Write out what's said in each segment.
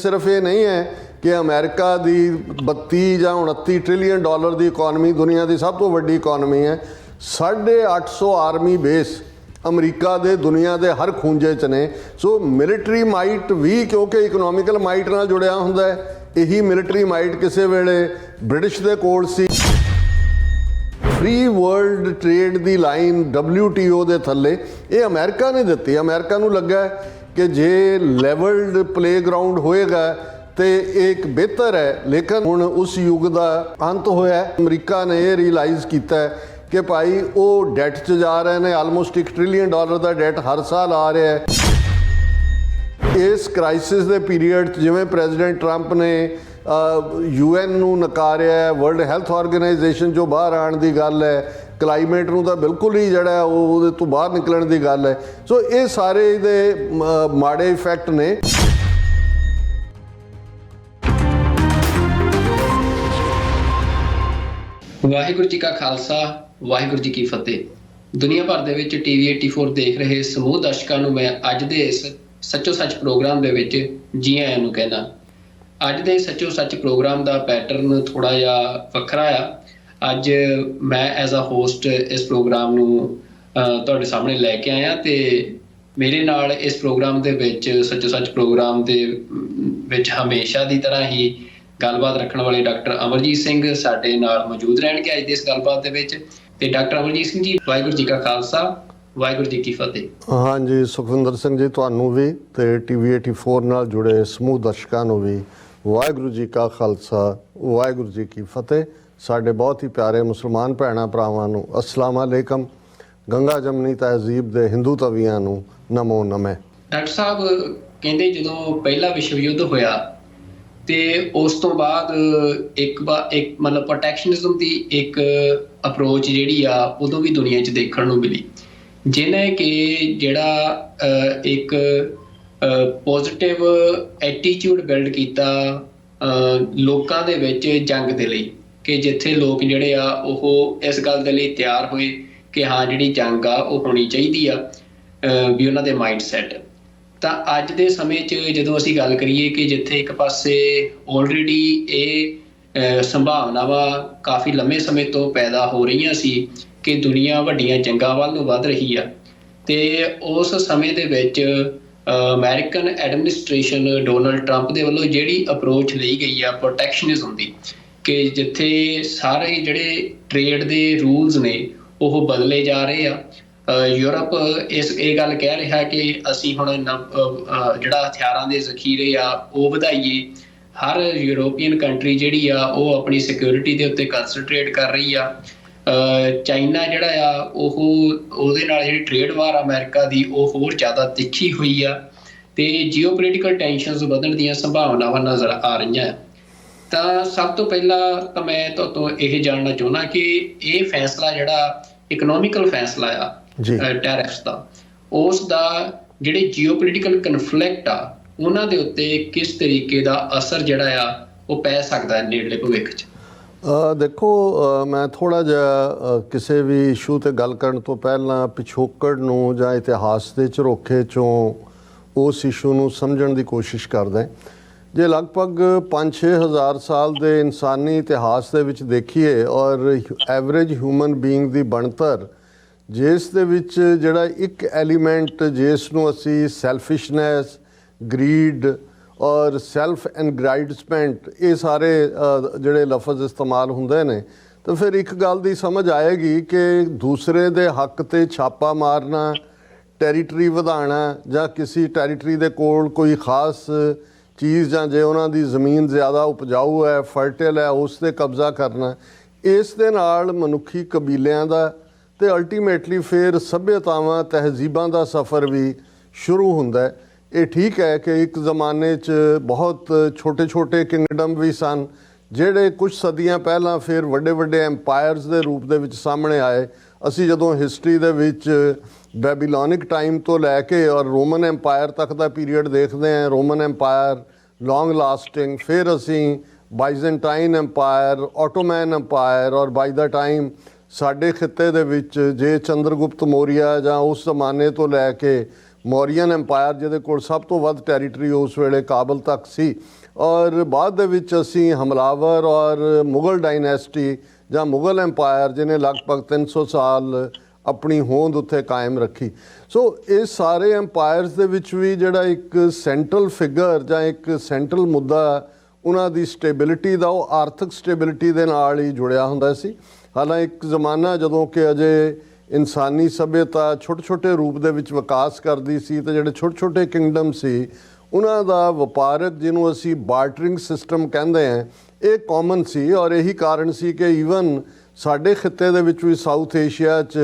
ਸਿਰਫ ਇਹ ਨਹੀਂ ਹੈ ਕਿ ਅਮਰੀਕਾ ਦੀ 32 ਜਾਂ 29 ਟ੍ਰਿਲੀਅਨ ਡਾਲਰ ਦੀ ਇਕਨੋਮੀ ਦੁਨੀਆ ਦੀ ਸਭ ਤੋਂ ਵੱਡੀ ਇਕਨੋਮੀ ਹੈ। 850 ਆਰਮੀ ਬੇਸ ਅਮਰੀਕਾ ਦੇ ਦੁਨੀਆ ਦੇ ਹਰ ਖੂੰਜੇ 'ਚ ਨੇ। ਸੋ ਮਿਲਟਰੀ ਮਾਈਟ ਵੀ ਕਿਉਂਕਿ ਇਕਨੋਮਿਕਲ ਮਾਈਟ ਨਾਲ ਜੁੜਿਆ ਹੁੰਦਾ ਹੈ, ਇਹੀ ਮਿਲਟਰੀ ਮਾਈਟ ਕਿਸੇ ਵੇਲੇ ਬ੍ਰਿਟਿਸ਼ ਦੇ ਕੋਲ ਸੀ। ਫ੍ਰੀ ਵਰਲਡ ਟ੍ਰੇਡ ਦੀ ਲਾਈਨ WTO ਦੇ ਥੱਲੇ, ਇਹ ਅਮਰੀਕਾ ਨੇ ਦਿੱਤੀ। ਅਮਰੀਕਾ ਨੂੰ ਲੱਗਾ ਕਿ ਜੇ ਲੈਵਲਡ ਪਲੇਗਰਾਉਂਡ ਹੋਏਗਾ ਤੇ ਇਹ ਇੱਕ ਬਿਹਤਰ ਹੈ। ਲੇਕਿਨ ਹੁਣ ਉਸ ਯੁੱਗ ਦਾ ਅੰਤ ਹੋਇਆ ਅਮਰੀਕਾ ਨੇ ਇਹ ਰਿਅਲਾਈਜ਼ ਕੀਤਾ ਹੈ ਕਿ ਭਾਈ ਉਹ ਡੈਟ 'ਚ ਜਾ ਰਹੇ ਨੇ। ਆਲਮੋਸਟ 1 ਟ੍ਰਿਲੀਅਨ ਡਾਲਰ ਦਾ ਡੈਟ ਹਰ ਸਾਲ ਆ ਰਿਹਾ ਹੈ। ਇਸ ਕ੍ਰਾਈਸਿਸ ਦੇ ਪੀਰੀਅਡ 'ਚ ਜਿਵੇਂ ਪ੍ਰੈਜ਼ੀਡੈਂਟ ਟਰੰਪ ਨੇ ਯੂਐਨ ਨੂੰ ਨਕਾਰਿਆ ਵਰਲਡ ਹੈਲਥ ਆਰਗੇਨਾਈਜੇਸ਼ਨ ਚੋਂ ਬਾਹਰ ਆਉਣ ਦੀ ਗੱਲ ਹੈ। ਕਲਾਈਮੇਟ ਨੂੰ ਤਾਂ ਬਿਲਕੁਲ ਹੀ ਜਿਹੜਾ ਉਹ ਉਹਦੇ ਤੋਂ ਬਾਹਰ ਨਿਕਲਣ ਦੀ ਗੱਲ ਹੈ। ਸੋ ਇਹ ਸਾਰੇ ਇਹਦੇ ਮਾੜੇ ਇਫੈਕਟ ਨੇ। ਵਾਹਿਗੁਰੂ ਜੀ ਕਾ ਖਾਲਸਾ, ਵਾਹਿਗੁਰੂ ਜੀ ਕੀ ਫਤਿਹ। ਦੁਨੀਆ ਭਰ ਦੇ ਵਿੱਚ ਟੀਵੀ 84 ਦੇਖ ਰਹੇ ਸਮੂਹ ਦਰਸ਼ਕਾਂ ਨੂੰ ਮੈਂ ਅੱਜ ਦੇ ਇਸ ਸੱਚੋ ਸੱਚ ਪ੍ਰੋਗਰਾਮ ਦੇ ਵਿੱਚ ਜੀ ਆਇਆਂ ਨੂੰ ਕਹਿਣਾ ਅੱਜ ਦੇ ਸੱਚੋ ਸੱਚ ਪ੍ਰੋਗਰਾਮ ਦਾ ਪੈਟਰਨ ਥੋੜਾ ਜਿਹਾ ਵੱਖਰਾ ਆ। ਅੱਜ ਮੈਂ ਐਜ਼ ਅ ਹੋਸਟ ਇਸ ਪ੍ਰੋਗਰਾਮ ਨੂੰ ਤੁਹਾਡੇ ਸਾਹਮਣੇ ਲੈ ਕੇ ਆਇਆ ਤੇ ਮੇਰੇ ਨਾਲ ਇਸ ਪ੍ਰੋਗਰਾਮ ਦੇ ਵਿੱਚ ਸੱਚੋ ਸੱਚ ਪ੍ਰੋਗਰਾਮ ਦੇ ਵਿੱਚ ਹਮੇਸ਼ਾ ਦੀ ਤਰ੍ਹਾਂ ਹੀ ਗੱਲਬਾਤ ਰੱਖਣ ਵਾਲੇ ਡਾਕਟਰ ਅਮਰਜੀਤ ਸਿੰਘ ਸਾਡੇ ਨਾਲ ਮੌਜੂਦ ਰਹਿਣਗੇ ਅੱਜ ਦੀ ਇਸ ਗੱਲਬਾਤ ਦੇ ਵਿੱਚ। ਤੇ ਡਾਕਟਰ ਅਮਰਜੀਤ ਸਿੰਘ ਜੀ, ਵਾਹਿਗੁਰੂ ਜੀ ਕਾ ਖਾਲਸਾ, ਵਾਹਿਗੁਰੂ ਜੀ ਕੀ ਫਤਿਹ। ਹਾਂਜੀ, ਸੁਖਵਿੰਦਰ ਸਿੰਘ ਜੀ, ਤੁਹਾਨੂੰ ਵੀ ਤੇ ਟੀਵੀ 84 ਨਾਲ ਜੁੜੇ ਸਮੂਹ ਦਰਸ਼ਕਾਂ ਨੂੰ ਵੀ ਵਾਹਿਗੁਰੂ ਜੀ ਕਾ ਖਾਲਸਾ, ਵਾਹਿਗੁਰੂ ਜੀ ਕੀ ਫਤਿਹ। ਸਾਡੇ ਬਹੁਤ ਹੀ ਪਿਆਰੇ ਮੁਸਲਮਾਨ ਭੈਣਾਂ ਭਰਾਵਾਂ ਨੂੰ ਅਸਲਾਮ ਅਲੈਕਮ। ਗੰਗਾ ਜਮਨੀ ਤਹਿਜ਼ੀਬ ਦੇ ਹਿੰਦੂ ਤਵੀਆਂ ਨੂੰ ਨਮੋ ਨਮੇ। ਡਾਕਟਰ ਸਾਹਿਬ ਕਹਿੰਦੇ ਜਦੋਂ ਪਹਿਲਾ ਵਿਸ਼ਵ ਯੁੱਧ ਹੋਇਆ ਤੇ ਉਸ ਤੋਂ ਬਾਅਦ ਇੱਕ ਬਾ ਇੱਕ ਮਤਲਬ ਪ੍ਰੋਟੈਕਸ਼ਨਿਜ਼ਮ ਦੀ ਇੱਕ ਅਪਰੋਚ ਜਿਹੜੀ ਆ ਉਦੋਂ ਵੀ ਦੁਨੀਆ 'ਚ ਦੇਖਣ ਨੂੰ ਮਿਲੀ। ਜਿਹਨੇ ਕਿ ਜਿਹੜਾ ਇੱਕ ਪੋਜ਼ਿਟਿਵ ਐਟੀਟਿਊਡ ਬਿਲਡ ਕੀਤਾ ਅਹ, ਲੋਕਾਂ ਦੇ ਵਿੱਚ ਜੰਗ ਦੇ ਲਈ। ਕਿ ਜਿੱਥੇ ਲੋਕ ਜਿਹੜੇ ਆ, ਉਹ ਇਸ ਗੱਲ ਦੇ ਲਈ ਤਿਆਰ ਹੋਏ ਕਿ ਹਾਂ, ਜਿਹੜੀ ਜੰਗ ਆ, ਉਹ ਹੋਣੀ ਚਾਹੀਦੀ ਆ ਵੀ ਉਹਨਾਂ ਦੇ ਮਾਈਂਡ ਸੈਟ ਤਾਂ ਅੱਜ ਦੇ ਸਮੇਂ 'ਚ ਜਦੋਂ ਅਸੀਂ ਗੱਲ ਕਰੀਏ ਕਿ ਜਿੱਥੇ ਇੱਕ ਪਾਸੇ ਆਲਰੇਡੀ ਇਹ ਸੰਭਾਵਨਾਵਾਂ ਕਾਫੀ ਲੰਮੇ ਸਮੇਂ ਤੋਂ ਪੈਦਾ ਹੋ ਰਹੀਆਂ ਸੀ ਕਿ ਦੁਨੀਆ ਵੱਡੀਆਂ ਜੰਗਾਂ ਵੱਲ ਨੂੰ ਵੱਧ ਰਹੀ ਆ, ਤੇ ਉਸ ਸਮੇਂ ਦੇ ਵਿੱਚ ਅਮਰੀਕਨ ਐਡਮਿਨਿਸਟ੍ਰੇਸ਼ਨ ਡੋਨਲਡ ਟਰੰਪ ਦੇ ਵੱਲੋਂ ਜਿਹੜੀ ਅਪਰੋਚ ਲਈ ਗਈ ਆ ਪ੍ਰੋਟੈਕਸ਼ਨਿਜ਼ਮ ਦੀ ਕਿ ਜਿੱਥੇ ਸਾਰੇ ਜਿਹੜੇ ਟ੍ਰੇਡ ਦੇ ਰੂਲਸ ਨੇ, ਉਹ ਬਦਲੇ ਜਾ ਰਹੇ ਆ। ਯੂਰਪ ਇਸ, ਇਹ ਗੱਲ ਕਹਿ ਰਿਹਾ ਕਿ ਅਸੀਂ ਹੁਣ ਨਵ- ਜਿਹੜਾ ਹਥਿਆਰਾਂ ਦੇ ਜ਼ਖੀਰੇ ਆ, ਉਹ ਵਧਾਈਏ। ਹਰ ਯੂਰੋਪੀਅਨ ਕੰਟਰੀ ਜਿਹੜੀ ਆ, ਉਹ ਆਪਣੀ ਸਿਕਿਉਰਿਟੀ ਦੇ ਉੱਤੇ ਕਨਸੈਂਟਰੇਟ ਕਰ ਰਹੀ ਆ। ਚਾਈਨਾ ਜਿਹੜਾ ਆ, ਉਹ, ਉਹਦੇ ਨਾਲ ਜਿਹੜੀ ਟ੍ਰੇਡ ਵਾਰ ਅਮਰੀਕਾ ਦੀ, ਉਹ ਹੋਰ ਜ਼ਿਆਦਾ ਤਿੱਖੀ ਹੋਈ ਆ। ਤੇ ਜੀਓਪੋਲਿਟੀਕਲ ਟੈਨਸ਼ਨਸ ਵਧਣ ਦੀਆਂ ਸੰਭਾਵਨਾਵਾਂ ਨਜ਼ਰ ਆ ਰਹੀਆਂ। ਤਾਂ ਸਭ ਤੋਂ ਪਹਿਲਾਂ ਤਾਂ ਮੈਂ ਤੁਹਾਡੇ ਤੋਂ ਇਹ ਜਾਣਨਾ ਚਾਹੁੰਦਾ ਕਿ ਇਹ ਫੈਸਲਾ ਜਿਹੜਾ ਇਕਨੋਮਿਕਲ ਫੈਸਲਾ ਆ ਟੈਰਿਫਸ ਦਾ ਉਸ ਦਾ ਜਿਹੜੇ ਜੀਓਪੋਲਿਟੀਕਲ ਕਨਫਲਿਕਟ ਆ ਉਹਨਾਂ ਦੇ ਉੱਤੇ ਕਿਸ ਤਰੀਕੇ ਦਾ ਅਸਰ ਜਿਹੜਾ ਆ ਉਹ ਪੈ ਸਕਦਾ ਹੈ ਨੇੜਲੇ ਭਵਿੱਖ 'ਚ ਅ, ਦੇਖੋ ਮੈਂ ਥੋੜਾ ਜਿਹਾ ਕਿਸੇ ਵੀ ਇਸ਼ੂ ਤੇ ਗੱਲ ਕਰਨ ਤੋਂ ਪਹਿਲਾਂ ਪਿਛੋਕੜ ਨੂੰ ਜਾਂ ਇਤਿਹਾਸ ਦੇ ਝਰੋਖੇ ਚੋਂ ਉਸ ਇਸ਼ੂ ਨੂੰ ਸਮਝਣ ਦੀ ਕੋਸ਼ਿਸ਼ ਕਰਦਾ ਹਾਂ। ਜੇ ਲਗਭਗ 5-6 ਹਜ਼ਾਰ ਸਾਲ ਦੇ ਇਨਸਾਨੀ ਇਤਿਹਾਸ ਦੇ ਵਿੱਚ ਦੇਖੀਏ ਔਰ ਐਵਰੇਜ ਹਿਊਮਨ ਬੀਇੰਗ ਦੀ ਬਣਤਰ, ਜਿਸ ਦੇ ਵਿੱਚ ਜਿਹੜਾ ਇੱਕ ਐਲੀਮੈਂਟ ਜਿਸ ਨੂੰ ਅਸੀਂ ਸੈਲਫਿਸ਼ਨੈਸ, ਗਰੀਡ ਔਰ ਸੈਲਫ ਐਨਗ੍ਰਾਈਡਸਮੈਂਟ ਇਹ ਸਾਰੇ ਜਿਹੜੇ ਲਫ਼ਜ਼ ਇਸਤੇਮਾਲ ਹੁੰਦੇ ਨੇ, ਤਾਂ ਫਿਰ ਇੱਕ ਗੱਲ ਦੀ ਸਮਝ ਆਏਗੀ ਕਿ ਦੂਸਰੇ ਦੇ ਹੱਕ ਤੇ ਛਾਪਾ ਮਾਰਨਾ, ਟੈਰੀਟਰੀ ਵਧਾਉਣਾ ਜਾਂ ਕਿਸੇ ਟੈਰੀਟਰੀ ਦੇ ਕੋਲ ਕੋਈ ਖਾਸ ਚੀਜ਼ ਜਾਂ ਜੇ ਉਹਨਾਂ ਦੀ ਜ਼ਮੀਨ ਜ਼ਿਆਦਾ ਉਪਜਾਊ ਹੈ, ਫਰਟੀਲ ਹੈ, ਉਸ ਤੇ ਕਬਜ਼ਾ ਕਰਨਾ ਇਸ ਦੇ ਨਾਲ ਮਨੁੱਖੀ ਕਬੀਲਿਆਂ ਦਾ ਤੇ ਅਲਟੀਮੇਟਲੀ ਫਿਰ ਸਭਿਅਤਾਵਾਂ, ਤਹਿਜ਼ੀਬਾਂ ਦਾ ਸਫ਼ਰ ਵੀ ਸ਼ੁਰੂ ਹੁੰਦਾ ਹੈ। ਇਹ ਠੀਕ ਹੈ ਕਿ ਇੱਕ ਜ਼ਮਾਨੇ 'ਚ ਬਹੁਤ ਛੋਟੇ-ਛੋਟੇ ਕਿੰਗਡਮ ਵੀ ਸਨ, ਜਿਹੜੇ ਕੁਝ ਸਦੀਆਂ ਪਹਿਲਾਂ ਫਿਰ ਵੱਡੇ-ਵੱਡੇ ਐਮਪਾਇਰਸ ਦੇ ਰੂਪ ਦੇ ਵਿੱਚ ਸਾਹਮਣੇ ਆਏ। ਅਸੀਂ ਜਦੋਂ ਹਿਸਟਰੀ ਦੇ ਵਿੱਚ ਬੈਬੀਲੋਨਿਕ ਟਾਈਮ ਤੋਂ ਲੈ ਕੇ ਔਰ ਰੋਮਨ ਐਮਪਾਇਰ ਤੱਕ ਦਾ ਪੀਰੀਅਡ ਦੇਖਦੇ ਹਾਂ ਰੋਮਨ ਐਮਪਾਇਰ ਲੌਂਗ ਲਾਸਟਿੰਗ ਫਿਰ ਅਸੀਂ ਬਾਈਜ਼ੈਂਟਾਈਨ ਐਮਪਾਇਰ ਆਟੋਮੈਨ ਐਮਪਾਇਰ ਔਰ ਬਾਈ ਦਾ ਟਾਈਮ ਸਾਡੇ ਖਿੱਤੇ ਦੇ ਵਿੱਚ ਜੇ ਚੰਦਰਗੁਪਤ ਮੌਰੀਆ ਜਾਂ ਉਸ ਜ਼ਮਾਨੇ ਤੋਂ ਲੈ ਕੇ ਮੌਰੀਅਨ ਐਮਪਾਇਰ ਜਿਹਦੇ ਕੋਲ ਸਭ ਤੋਂ ਵੱਧ ਟੈਰੀਟਰੀ ਉਸ ਵੇਲੇ ਕਾਬਲ ਤੱਕ ਸੀ ਔਰ ਬਾਅਦ ਦੇ ਵਿੱਚ ਅਸੀਂ ਹਮਲਾਵਰ ਔਰ ਮੁਗਲ ਡਾਇਨੈਸਟੀ ਜਾਂ ਮੁਗਲ ਐਮਪਾਇਰ ਜਿਹਨੇ ਲਗਭਗ 300 ਸਾਲ ਆਪਣੀ ਹੋਂਦ ਉੱਥੇ ਕਾਇਮ ਰੱਖੀ। ਸੋ ਇਹ ਸਾਰੇ ਐਮਪਾਇਰਸ ਦੇ ਵਿੱਚ ਵੀ ਜਿਹੜਾ ਇੱਕ ਸੈਂਟਰਲ ਫਿਗਰ ਜਾਂ ਇੱਕ ਸੈਂਟਰਲ ਮੁੱਦਾ ਉਹਨਾਂ ਦੀ ਸਟੇਬਿਲਿਟੀ ਦਾ, ਉਹ ਆਰਥਿਕ ਸਟੇਬਿਲਿਟੀ ਦੇ ਨਾਲ ਹੀ ਜੁੜਿਆ ਹੁੰਦਾ ਸੀ। ਹਾਲਾਂ ਇੱਕ ਜ਼ਮਾਨਾ ਜਦੋਂ ਕਿ ਅਜੇ ਇਨਸਾਨੀ ਸਭਿਅਤਾ ਛੋਟੇ-ਛੋਟੇ ਰੂਪ ਦੇ ਵਿੱਚ ਵਿਕਾਸ ਕਰਦੀ ਸੀ ਤੇ ਜਿਹੜੇ ਛੋਟੇ-ਛੋਟੇ ਕਿੰਗਡਮ ਸੀ, ਉਹਨਾਂ ਦਾ ਵਪਾਰਕ ਜਿਹਨੂੰ ਅਸੀਂ ਬਾਰਟਰਿੰਗ ਸਿਸਟਮ ਕਹਿੰਦੇ ਆ ਇਹ ਕਾਮਨ ਸੀ ਔਰ ਇਹੀ ਕਾਰਨ ਸੀ ਕਿ ਈਵਨ ਸਾਡੇ ਖਿੱਤੇ ਦੇ ਵਿੱਚ ਵੀ ਸਾਊਥ ਏਸ਼ੀਆ 'ਚ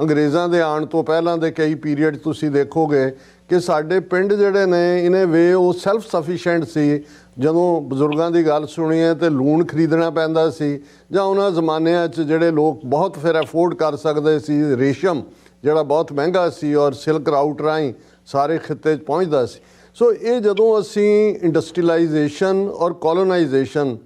ਅੰਗਰੇਜ਼ਾਂ ਦੇ ਆਉਣ ਤੋਂ ਪਹਿਲਾਂ ਦੇ ਕਈ ਪੀਰੀਅਡ ਤੁਸੀਂ ਦੇਖੋਗੇ ਕਿ ਸਾਡੇ ਪਿੰਡ ਜਿਹੜੇ ਨੇ ਇਨੇ ਵੇ ਉਹ ਸੈਲਫ ਸਫੀਸ਼ੀਐਂਟ ਸੀ। ਜਦੋਂ ਬਜ਼ੁਰਗਾਂ ਦੀ ਗੱਲ ਸੁਣੀ ਹੈ ਤੇ ਲੂਣ ਖਰੀਦਣਾ ਪੈਂਦਾ ਸੀ ਜਾਂ ਉਹਨਾਂ ਜ਼ਮਾਨਿਆਂ 'ਚ ਜਿਹੜੇ ਲੋਕ ਬਹੁਤ ਫਿਰ ਅਫੋਰਡ ਕਰ ਸਕਦੇ ਸੀ, ਰੇਸ਼ਮ ਜਿਹੜਾ ਬਹੁਤ ਮਹਿੰਗਾ ਸੀ ਔਰ ਸਿਲਕ ਰਾਊਟ ਰਾਹੀਂ ਸਾਰੇ ਖਿੱਤੇ 'ਚ ਪਹੁੰਚਦਾ ਸੀ। ਸੋ ਇਹ ਜਦੋਂ ਅਸੀਂ ਇੰਡਸਟਰੀਲਾਈਜੇਸ਼ਨ ਔਰ ਕੋਲੋਨਾਈਜੇਸ਼ਨ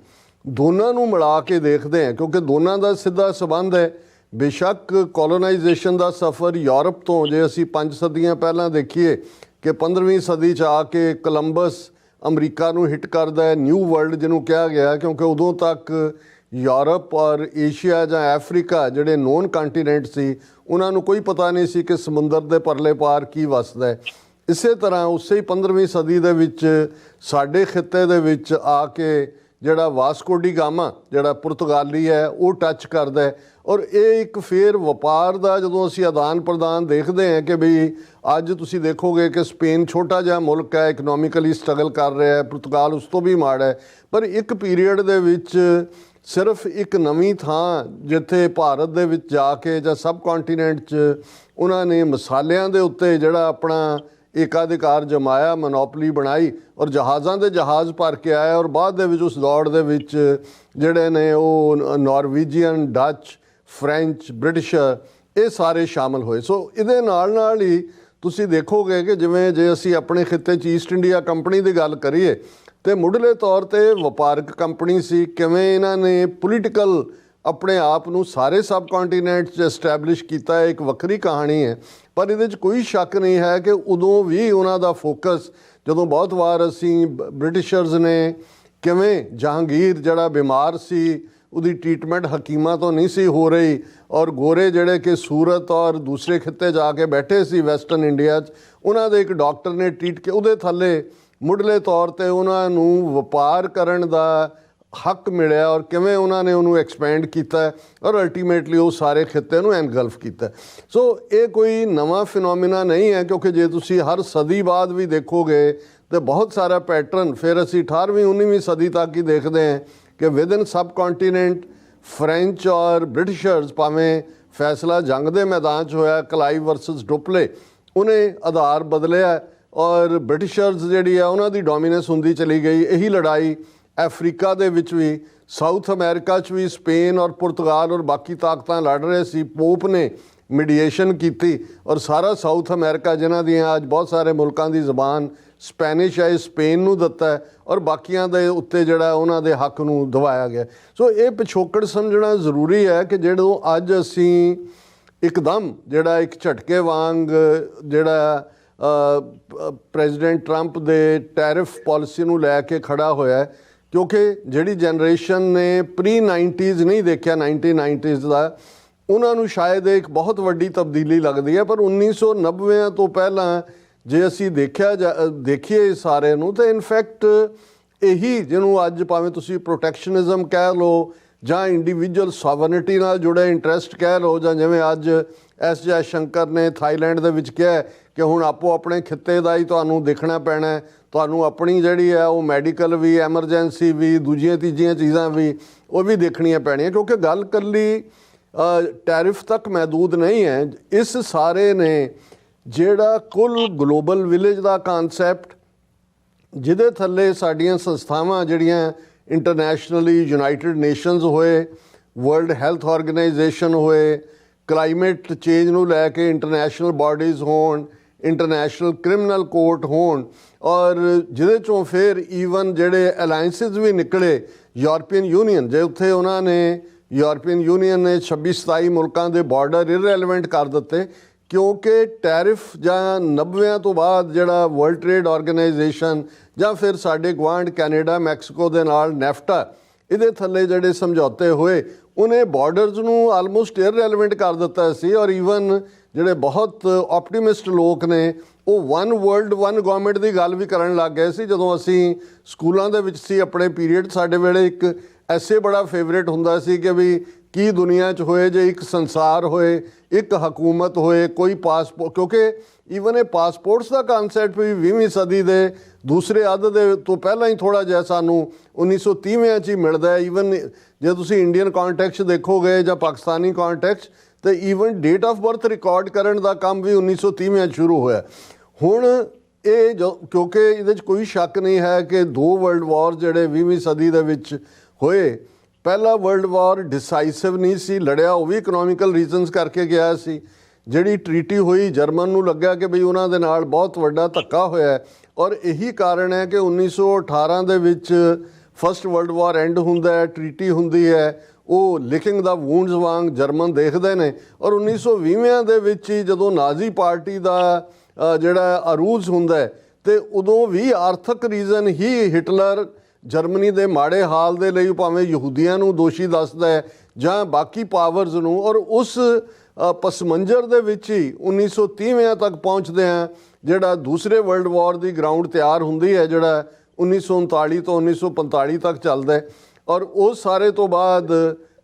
ਦੋਨਾਂ ਨੂੰ ਮਿਲਾ ਕੇ ਦੇਖਦੇ ਹਾਂ, ਕਿਉਂਕਿ ਦੋਨਾਂ ਦਾ ਸਿੱਧਾ ਸਬੰਧ ਹੈ। ਬੇਸ਼ੱਕ ਕੋਲੋਨਾਈਜੇਸ਼ਨ ਦਾ ਸਫ਼ਰ ਯੂਰਪ ਤੋਂ, ਜੇ ਅਸੀਂ ਪੰਜ ਸਦੀਆਂ ਪਹਿਲਾਂ ਦੇਖੀਏ ਕਿ 15ਵੀਂ ਸਦੀ ਚ ਆ ਕੇ ਕੋਲੰਬਸ ਅਮਰੀਕਾ ਨੂੰ ਹਿੱਟ ਕਰਦਾ ਹੈ, ਨਿਊ ਵਰਲਡ ਜਿਹਨੂੰ ਕਿਹਾ ਗਿਆ ਕਿਉਂਕਿ ਉਦੋਂ ਤੱਕ ਯੂਰਪ ਔਰ ਏਸ਼ੀਆ ਜਾਂ ਅਫਰੀਕਾ ਜਿਹੜੇ ਨੋਨ ਕੰਟੀਨੈਂਟ ਸੀ, ਉਹਨਾਂ ਨੂੰ ਕੋਈ ਪਤਾ ਨਹੀਂ ਸੀ ਕਿ ਸਮੁੰਦਰ ਦੇ ਪਰਲੇ ਪਾਰ ਕੀ ਵਸਦਾ ਹੈ। ਇਸੇ ਤਰ੍ਹਾਂ ਉਸੇ ਹੀ 15ਵੀਂ ਸਦੀ ਦੇ ਵਿੱਚ, ਸਾਡੇ ਖਿੱਤੇ ਦੇ ਵਿੱਚ ਆ ਕੇ ਜਿਹੜਾ ਵਾਸਕੋਡੀ ਗਾਮਾ, ਜਿਹੜਾ ਪੁਰਤਗਾਲੀ ਹੈ, ਉਹ ਟੱਚ ਕਰਦਾ ਹੈ। ਔਰ ਇਹ ਇੱਕ ਫੇਰ ਵਪਾਰ ਦਾ ਜਦੋਂ ਅਸੀਂ ਆਦਾਨ ਪ੍ਰਦਾਨ ਦੇਖਦੇ ਹਾਂ ਕਿ ਵੀ ਅੱਜ ਤੁਸੀਂ ਦੇਖੋਗੇ ਕਿ ਸਪੇਨ ਛੋਟਾ ਜਿਹਾ ਮੁਲਕ ਹੈ ਇਕਨੋਮਿਕਲੀ ਸਟਰਗਲ ਕਰ ਰਿਹਾ ਹੈ, ਪੁਰਤਗਾਲ ਉਸ ਤੋਂ ਵੀ ਮਾੜਾ ਹੈ। ਪਰ ਇੱਕ ਪੀਰੀਅਡ ਦੇ ਵਿੱਚ ਸਿਰਫ ਇੱਕ ਨਵੀਂ ਥਾਂ ਜਿੱਥੇ ਭਾਰਤ ਦੇ ਵਿੱਚ ਜਾ ਕੇ ਜਾਂ ਸਬ ਕੰਟੀਨੈਂਟ 'ਚ ਉਹਨਾਂ ਨੇ ਮਸਾਲਿਆਂ ਦੇ ਉੱਤੇ ਜਿਹੜਾ ਆਪਣਾ ਏਕਾਧਿਕਾਰ ਜਮਾਇਆ, ਮੋਨੋਪੋਲੀ ਬਣਾਈ ਔਰ ਜਹਾਜ਼ਾਂ ਦੇ ਜਹਾਜ਼ ਭਰ ਕੇ ਆਇਆ ਔਰ ਬਾਅਦ ਦੇ ਵਿੱਚ ਉਸ ਦੌੜ ਦੇ ਵਿੱਚ ਜਿਹੜੇ ਨੇ ਉਹ ਨਾਰਵੀਜੀਅਨ, ਡੱਚ, ਫ੍ਰੈਂਚ ਬ੍ਰਿਟਿਸ਼ਰ ਇਹ ਸਾਰੇ ਸ਼ਾਮਲ ਹੋਏ। ਸੋ ਇਹਦੇ ਨਾਲ ਨਾਲ ਹੀ ਤੁਸੀਂ ਦੇਖੋਗੇ ਕਿ ਜਿਵੇਂ ਜੇ ਅਸੀਂ ਆਪਣੇ ਖਿੱਤੇ 'ਚ ਈਸਟ ਇੰਡੀਆ ਕੰਪਨੀ ਦੀ ਗੱਲ ਕਰੀਏ ਤੇ ਮੁੱਢਲੇ ਤੌਰ ਤੇ ਵਪਾਰਕ ਕੰਪਨੀ ਸੀ, ਕਿਵੇਂ ਇਹਨਾਂ ਨੇ ਪੋਲੀਟੀਕਲ ਆਪਣੇ ਆਪ ਨੂੰ ਸਾਰੇ ਸਬ ਕੰਟੀਨੈਂਟ 'ਚ ਐਸਟੈਬਲਿਸ਼ ਕੀਤਾ ਹੈ, ਇੱਕ ਵੱਖਰੀ ਕਹਾਣੀ ਹੈ। ਪਰ ਇਹਦੇ 'ਚ ਕੋਈ ਸ਼ੱਕ ਨਹੀਂ ਹੈ ਕਿ ਉਦੋਂ ਵੀ ਉਹਨਾਂ ਦਾ ਫੋਕਸ, ਜਦੋਂ ਬਹੁਤ ਵਾਰ ਅਸੀਂ ਬ- ਬ੍ਰਿਟਿਸ਼ਰਜ਼ ਨੇ ਕਿਵੇਂ ਜਹਾਂਗੀਰ ਜਿਹੜਾ ਬਿਮਾਰ ਸੀ, ਉਹਦੀ ਟ੍ਰੀਟਮੈਂਟ ਹਕੀਮਾਂ ਤੋਂ ਨਹੀਂ ਸੀ ਹੋ ਰਹੀ ਔਰ ਗੋਰੇ ਜਿਹੜੇ ਕਿ ਸੂਰਤ ਔਰ ਦੂਸਰੇ ਖਿੱਤੇ ਜਾ ਕੇ ਬੈਠੇ ਸੀ ਵੈਸਟਰਨ ਇੰਡੀਆ 'ਚ, ਉਹਨਾਂ ਦੇ ਇੱਕ ਡਾਕਟਰ ਨੇ ਟ੍ਰੀਟ ਕੇ ਉਹਦੇ ਥੱਲੇ ਮੁੱਢਲੇ ਤੌਰ ਤੇ ਉਹਨਾਂ ਨੂੰ ਵਪਾਰ ਕਰਨ ਦਾ ਹੱਕ ਮਿਲਿਆ ਔਰ ਕਿਵੇਂ ਉਹਨਾਂ ਨੇ ਉਹਨੂੰ ਐਕਸਪੈਂਡ ਕੀਤਾ ਔਰ ਅਲਟੀਮੇਟਲੀ ਉਹ ਸਾਰੇ ਖਿੱਤੇ ਨੂੰ ਐਨਗਲਫ ਕੀਤਾ ਸੋ ਇਹ ਕੋਈ ਨਵਾਂ ਫਿਨੋਮੀਨਾ ਨਹੀਂ ਹੈ ਕਿਉਂਕਿ ਜੇ ਤੁਸੀਂ ਹਰ ਸਦੀ ਬਾਅਦ ਵੀ ਦੇਖੋਗੇ ਤੇ ਬਹੁਤ ਸਾਰਾ ਪੈਟਰਨ ਫਿਰ ਅਸੀਂ 18ਵੀਂ 19ਵੀਂ ਸਦੀ ਤੱਕ ਹੀ ਦੇਖਦੇ ਹਾਂ ਕਿ ਵਿਦਨ ਸਬ ਕੰਟੀਨੈਂਟ ਫ੍ਰੈਂਚ ਔਰ ਬ੍ਰਿਟਿਸ਼ਰਸ ਭਾਵੇਂ ਫੈਸਲਾ ਜੰਗ ਦੇ ਮੈਦਾਨ 'ਚ ਹੋਇਆ ਕਲਾਈਵ ਵਰਸਸ ਡੁਪਲੇ ਉਹਨੇ ਆਧਾਰ ਬਦਲਿਆ ਔਰ ਬ੍ਰਿਟਿਸ਼ਰਸ ਜਿਹੜੀ ਆ ਉਹਨਾਂ ਦੀ ਡੋਮੀਨੈਂਸ ਹੁੰਦੀ ਚਲੀ ਗਈ, ਇਹੀ ਲੜਾਈ ਅਫਰੀਕਾ ਦੇ ਵਿੱਚ ਵੀ, ਸਾਊਥ ਅਮਰੀਕਾ 'ਚ ਵੀ, ਸਪੇਨ ਔਰ ਪੁਰਤਗਾਲ ਔਰ ਬਾਕੀ ਤਾਕਤਾਂ ਲੜ ਰਹੇ ਸੀ। ਪੋਪ ਨੇ ਮੀਡੀਏਸ਼ਨ ਕੀਤੀ ਔਰ ਸਾਰਾ ਸਾਊਥ ਅਮਰੀਕਾ, ਜਿਨ੍ਹਾਂ ਦੀਆਂ ਅੱਜ ਬਹੁਤ ਸਾਰੇ ਮੁਲਕਾਂ ਦੀ ਜ਼ਬਾਨ ਸਪੈਨਿਸ਼ ਹੈ ਸਪੇਨ ਨੂੰ ਦਿੱਤਾ ਹੈ ਔਰ ਬਾਕੀਆਂ ਦੇ ਉੱਤੇ ਜਿਹੜਾ ਉਹਨਾਂ ਦੇ ਹੱਕ ਨੂੰ ਦਵਾਇਆ ਗਿਆ ਸੋ ਇਹ ਪਿਛੋਕੜ ਸਮਝਣਾ ਜ਼ਰੂਰੀ ਹੈ ਕਿ ਜਦੋਂ ਅੱਜ ਅਸੀਂ ਇੱਕਦਮ ਜਿਹੜਾ ਇੱਕ ਝਟਕੇ ਵਾਂਗ ਜਿਹੜਾ ਪ੍ਰੈਜ਼ੀਡੈਂਟ ਟਰੰਪ ਦੇ ਟੈਰਿਫ ਪਾਲਿਸੀ ਨੂੰ ਲੈ ਕੇ ਖੜਾ ਹੋਇਆ ਹੈ ਕਿਉਂਕਿ ਜਿਹੜੀ ਜਨਰੇਸ਼ਨ ਨੇ ਪ੍ਰੀ 90s ਨਹੀਂ ਦੇਖਿਆ 1990s ਦਾ, ਉਹਨਾਂ ਨੂੰ ਸ਼ਾਇਦ ਇੱਕ ਬਹੁਤ ਵੱਡੀ ਤਬਦੀਲੀ ਲੱਗਦੀ ਹੈ, ਪਰ 1990 ਤੋਂ ਪਹਿਲਾਂ ਜੇ ਅਸੀਂ ਦੇਖਿਆ ਜਾ- ਦੇਖੀਏ ਸਾਰੇ ਨੂੰ, ਤਾਂ ਇਨਫੈਕਟ ਇਹੀ ਜਿਹਨੂੰ ਅੱਜ ਭਾਵੇਂ ਤੁਸੀਂ ਪ੍ਰੋਟੈਕਸ਼ਨਿਜ਼ਮ ਕਹਿ ਲਓ ਜਾਂ ਇੰਡੀਵਿਜੂਅਲ ਸੋਵਰਨਿਟੀ ਨਾਲ ਜੁੜੇ ਇੰਟਰਸਟ ਕਹਿ ਲਓ ਜਾਂ ਜਿਵੇਂ ਅੱਜ ਐਸ ਜੈ ਸ਼ੰਕਰ ਨੇ ਥਾਈਲੈਂਡ ਦੇ ਵਿੱਚ ਕਿਹਾ ਕਿ ਹੁਣ ਆਪੋ ਆਪਣੇ ਖਿੱਤੇ ਦਾ ਹੀ ਤੁਹਾਨੂੰ ਦੇਖਣਾ ਪੈਣਾ ਤੁਹਾਨੂੰ ਆਪਣੀ ਜਿਹੜੀ ਹੈ ਉਹ ਮੈਡੀਕਲ ਵੀ, ਐਮਰਜੈਂਸੀ ਵੀ, ਦੂਜੀਆਂ, ਤੀਜੀਆਂ ਚੀਜ਼ਾਂ ਵੀ, ਉਹ ਵੀ ਦੇਖਣੀਆਂ ਪੈਣੀਆਂ। ਕਿਉਂਕਿ ਗੱਲ ਕੱਲੀ ਟੈਰਿਫ ਤੱਕ ਮਹਦੂਦ ਨਹੀਂ ਹੈ। ਇਸ ਸਾਰੇ ਨੇ ਜਿਹੜਾ ਕੁੱਲ ਗਲੋਬਲ ਵਿਲੇਜ ਦਾ ਕਨਸੈਪਟ ਜਿਹਦੇ ਥੱਲੇ ਸਾਡੀਆਂ ਸੰਸਥਾਵਾਂ ਜਿਹੜੀਆਂ ਇੰਟਰਨੈਸ਼ਨਲੀ ਯੂਨਾਈਟਿਡ ਨੇਸ਼ਨਸ ਹੋਏ ਵਰਲਡ ਹੈਲਥ ਆਰਗੇਨਾਈਜੇਸ਼ਨ ਹੋਏ ਕਲਾਈਮੇਟ ਚੇਂਜ ਨੂੰ ਲੈ ਕੇ ਇੰਟਰਨੈਸ਼ਨਲ ਬਾਡੀਜ਼ ਹੋਣ, ਇੰਟਰਨੈਸ਼ਨਲ ਕ੍ਰਿਮੀਨਲ ਕੋਰਟ ਹੋਣ, ਔਰ ਜਿਹਦੇ ਚੋਂ ਫਿਰ ਈਵਨ ਜਿਹੜੇ ਅਲਾਈਅੰਸਸ ਵੀ ਨਿਕਲੇ ਯੂਰਪੀਅਨ ਯੂਨੀਅਨ, ਜੇ ਉੱਥੇ ਉਹਨਾਂ ਨੇ, ਯੂਰਪੀਅਨ ਯੂਨੀਅਨ ਨੇ 26 27 ਮੁਲਕਾਂ ਦੇ ਬਾਰਡਰ ਇਰਰੈਲੇਵੈਂਟ ਕਰ ਦਿੱਤੇ, ਕਿਉਂਕਿ ਟੈਰਿਫ ਜਾਂ 90 ਤੋਂ ਬਾਅਦ ਜਿਹੜਾ ਵਰਲਡ ਟ੍ਰੇਡ ਆਰਗੇਨਾਈਜੇਸ਼ਨ ਜਾਂ ਫਿਰ ਸਾਡੇ ਗਵਾਂਡ ਕੈਨੇਡਾ, ਮੈਕਸੀਕੋ ਦੇ ਨਾਲ ਨੈਫਟਾ, ਇਹਦੇ ਥੱਲੇ ਜਿਹੜੇ ਸਮਝੌਤੇ ਹੋਏ ਉਹਨੇ ਬਾਰਡਰਸ ਨੂੰ ਆਲਮੋਸਟ ਇਰਰੈਲੇਵੈਂਟ ਕਰ ਦਿੱਤਾ ਸੀ ਔਰ ਈਵਨ ਜਿਹੜੇ ਬਹੁਤ ਆਪਟੀਮਿਸਟ ਲੋਕ ਨੇ, ਉਹ ਵਨ ਵਰਲਡ ਵਨ ਗਵਰਨਮੈਂਟ ਦੀ ਗੱਲ ਵੀ ਕਰਨ ਲੱਗ ਗਏ ਸੀ। ਜਦੋਂ ਅਸੀਂ ਸਕੂਲਾਂ ਦੇ ਵਿੱਚ ਸੀ, ਆਪਣੇ ਪੀਰੀਅਡ ਸਾਡੇ ਵੇਲੇ ਇੱਕ ਐਸੇ ਬੜਾ ਫੇਵਰੇਟ ਹੁੰਦਾ ਸੀ ਕਿ ਵੀ ਕੀ ਦੁਨੀਆ 'ਚ ਹੋਏ ਜੇ ਇੱਕ ਸੰਸਾਰ ਹੋਏ, ਇੱਕ ਹਕੂਮਤ ਹੋਏ, ਕੋਈ ਪਾਸਪੋਰਟ ਕਿਉਂਕਿ ਈਵਨ ਇਹ ਪਾਸਪੋਰਟਸ ਦਾ ਕਨਸੈਪਟ ਵੀ 20ਵੀਂ ਸਦੀ ਦੇ ਦੂਸਰੇ ਅੱਧ ਦੇ ਤੋਂ ਪਹਿਲਾਂ ਹੀ ਥੋੜਾ ਜਿਹਾ ਸਾਨੂੰ 1930ਵਿਆਂ 'ਚ ਹੀ ਮਿਲਦਾ ਹੈ। ਈਵਨ ਜੇ ਤੁਸੀਂ ਇੰਡੀਅਨ ਕੰਟੈਕਸਟ ਦੇਖੋਗੇ ਜਾਂ ਪਾਕਿਸਤਾਨੀ ਕੰਟੈਕਸਟ ਤੇ even date of birth record ਕਰਨ ਦਾ ਕੰਮ ਵੀ 1930ਵਿਆਂ 'ਚ ਸ਼ੁਰੂ ਹੋਇਆ। ਹੁਣ ਇਹ ਜੋ ਕਿਉਂਕਿ ਇਹਦੇ 'ਚ ਕੋਈ ਸ਼ੱਕ ਨਹੀਂ ਹੈ ਕਿ ਦੋ ਵਰਲਡ ਵਾਰ ਜਿਹੜੇ 20ਵੀਂ ਸਦੀ ਦੇ ਵਿੱਚ ਹੋਏ ਪਹਿਲਾ ਵਰਲਡ ਵਾਰ ਡਿਸਾਈਸਿਵ ਨਹੀਂ ਸੀ, ਲੜਿਆ, ਉਹ ਵੀ ਇਕਨੋਮਿਕਲ ਰੀਜ਼ਨਸ ਕਰਕੇ ਗਿਆ ਸੀ। ਜਿਹੜੀ ਟ੍ਰੀਟੀ ਹੋਈ, ਜਰਮਨ ਨੂੰ ਲੱਗਿਆ ਕਿ ਬਈ ਉਹਨਾਂ ਦੇ ਨਾਲ ਬਹੁਤ ਵੱਡਾ ਧੱਕਾ ਹੋਇਆ ਔਰ ਇਹੀ ਕਾਰਨ ਹੈ ਕਿ 1918 ਦੇ ਵਿੱਚ ਫਰਸਟ ਵਰਲਡ ਵਾਰ ਐਂਡ ਹੁੰਦਾ ਹੈ ਟ੍ਰੀਟੀ ਹੁੰਦੀ ਹੈ। ਉਹ ਲਿਕਿੰਗ ਦਾ ਵੂਨਡਸ ਵਾਂਗ ਜਰਮਨ ਦੇਖਦੇ ਨੇ। ਔਰ 1920ਵਿਆਂ ਦੇ ਵਿੱਚ ਹੀ ਜਦੋਂ ਨਾਜ਼ੀ ਪਾਰਟੀ ਦਾ ਜਿਹੜਾ ਅਰੂਜ ਹੁੰਦਾ ਹੈ, ਤੇ ਉਦੋਂ ਵੀ ਆਰਥਿਕ ਰੀਜ਼ਨ ਹੀ ਹਿਟਲਰ ਜਰਮਨੀ ਦੇ ਮਾੜੇ ਹਾਲ ਦੇ ਲਈ ਭਾਵੇਂ ਯਹੂਦੀਆਂ ਨੂੰ ਦੋਸ਼ੀ ਦੱਸਦਾ ਹੈ ਜਾਂ ਬਾਕੀ ਪਾਵਰਸ ਨੂੰ, ਔਰ ਉਸ ਪਸਮੰਜਰ ਦੇ ਵਿੱਚ ਹੀ 1930ਵਿਆਂ ਤੱਕ ਪਹੁੰਚਦੇ ਆ ਜਿਹੜਾ ਦੂਸਰੇ ਵਰਲਡ ਵਾਰ ਦੀ ਗਰਾਊਂਡ ਤਿਆਰ ਹੁੰਦੀ ਹੈ, ਜਿਹੜਾ 1939 ਤੋਂ 1945 ਤੱਕ ਚੱਲਦਾ ਹੈ, ਔਰ ਉਹ ਸਾਰੇ ਤੋਂ ਬਾਅਦ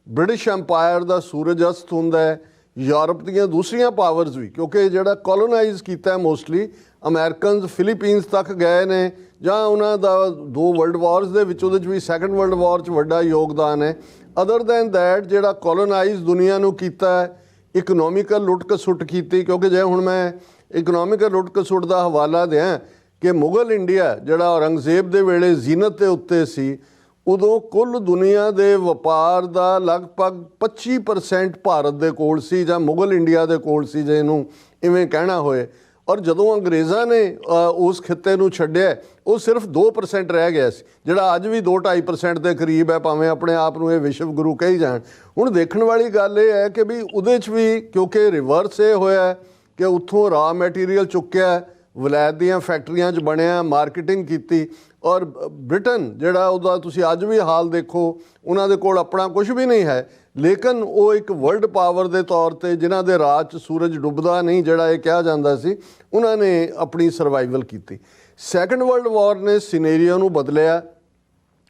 ਬ੍ਰਿਟਿਸ਼ ਐਮਪਾਇਰ ਦਾ ਸੂਰਜ ਅਸਤ ਹੁੰਦਾ ਹੈ, ਯੂਰਪ ਦੀਆਂ ਦੂਸਰੀਆਂ ਪਾਵਰਸ ਵੀ, ਕਿਉਂਕਿ ਜਿਹੜਾ ਕੋਲੋਨਾਈਜ਼ ਕੀਤਾ ਹੈ ਮੋਸਟਲੀ ਅਮਰੀਕਨਸ, ਫਿਲੀਪੀਨਸ ਤੱਕ ਗਏ ਨੇ ਜਾਂ ਉਹਨਾਂ ਦਾ ਦੋ ਵਰਲਡ ਵਾਰਸ ਦੇ ਵਿੱਚ, ਉਹਦੇ ਚ ਵੀ ਸੈਕੰਡ ਵਰਲਡ ਵਾਰ ਚ ਵੱਡਾ ਯੋਗਦਾਨ ਹੈ। ਅਦਰ ਦੈਨ ਦੈਟ ਜਿਹੜਾ ਕੋਲੋਨਾਈਜ਼ ਦੁਨੀਆ ਨੂੰ ਕੀਤਾ ਹੈ ਇਕਨੋਮਿਕਲ ਲੁੱਟ ਕੀਤੀ, ਕਿਉਂਕਿ ਜੇ ਹੁਣ ਮੈਂ ਇਕਨੋਮਿਕਲ ਲੁੱਟ ਕਸੁੱਟ ਦਾ ਹਵਾਲਾ ਦਿਆਂ ਕਿ ਮੁਗਲ ਇੰਡੀਆ, ਜਿਹੜਾ ਔਰੰਗਜ਼ੇਬ ਦੇ ਵੇਲੇ ਜ਼ੀਨਤ ਦੇ ਉੱਤੇ ਸੀ, ਉਦੋਂ ਕੁੱਲ ਦੁਨੀਆ ਦੇ ਵਪਾਰ ਦਾ ਲਗਭਗ 25% ਭਾਰਤ ਦੇ ਕੋਲ ਸੀ ਜਾਂ ਮੁਗਲ ਇੰਡੀਆ ਦੇ ਕੋਲ ਸੀ, ਜੇ ਇਹਨੂੰ ਇਵੇਂ ਕਹਿਣਾ ਹੋਏ। ਔਰ ਜਦੋਂ ਅੰਗਰੇਜ਼ਾਂ ਨੇ ਉਸ ਖਿੱਤੇ ਨੂੰ ਛੱਡਿਆ, ਉਹ ਸਿਰਫ 2% ਰਹਿ ਗਿਆ ਸੀ। ਜਿਹੜਾ ਅੱਜ ਵੀ 2.5% ਦੇ ਕਰੀਬ ਹੈ, ਭਾਵੇਂ ਆਪਣੇ ਆਪ ਨੂੰ ਇਹ ਵਿਸ਼ਵ ਗੁਰੂ ਕਹੀ ਜਾਣ। ਹੁਣ ਦੇਖਣ ਵਾਲੀ ਗੱਲ ਇਹ ਹੈ ਕਿ ਵੀ ਉਹਦੇ 'ਚ ਵੀ ਕਿਉਂਕਿ ਰਿਵਰਸ ਇਹ ਹੋਇਆ ਕਿ ਉੱਥੋਂ ਰਾ ਮਟੀਰੀਅਲ ਚੁੱਕਿਆ ਵਲੈਦ ਦੀਆਂ ਫੈਕਟਰੀਆਂ 'ਚ ਬਣਿਆ ਮਾਰਕੀਟਿੰਗ ਕੀਤੀ। ਔਰ ਬ੍ਰਿਟਨ, ਜਿਹੜਾ ਉਹਦਾ ਤੁਸੀਂ ਅੱਜ ਵੀ ਹਾਲ ਦੇਖੋ, ਉਹਨਾਂ ਦੇ ਕੋਲ ਆਪਣਾ ਕੁਝ ਵੀ ਨਹੀਂ ਹੈ। ਲੇਕਿਨ ਉਹ ਇੱਕ ਵਰਲਡ ਪਾਵਰ ਦੇ ਤੌਰ ਤੇ ਜਿਨ੍ਹਾਂ ਦੇ ਰਾਜ 'ਚ ਸੂਰਜ ਡੁੱਬਦਾ ਨਹੀਂ, ਜਿਹੜਾ ਇਹ ਕਿਹਾ ਜਾਂਦਾ ਸੀ, ਉਹਨਾਂ ਨੇ ਆਪਣੀ ਸਰਵਾਈਵਲ ਕੀਤੀ। ਸੈਕੰਡ ਵਰਲਡ ਵਾਰ ਨੇ ਸਿਨੈਰੀਓ ਨੂੰ ਬਦਲਿਆ।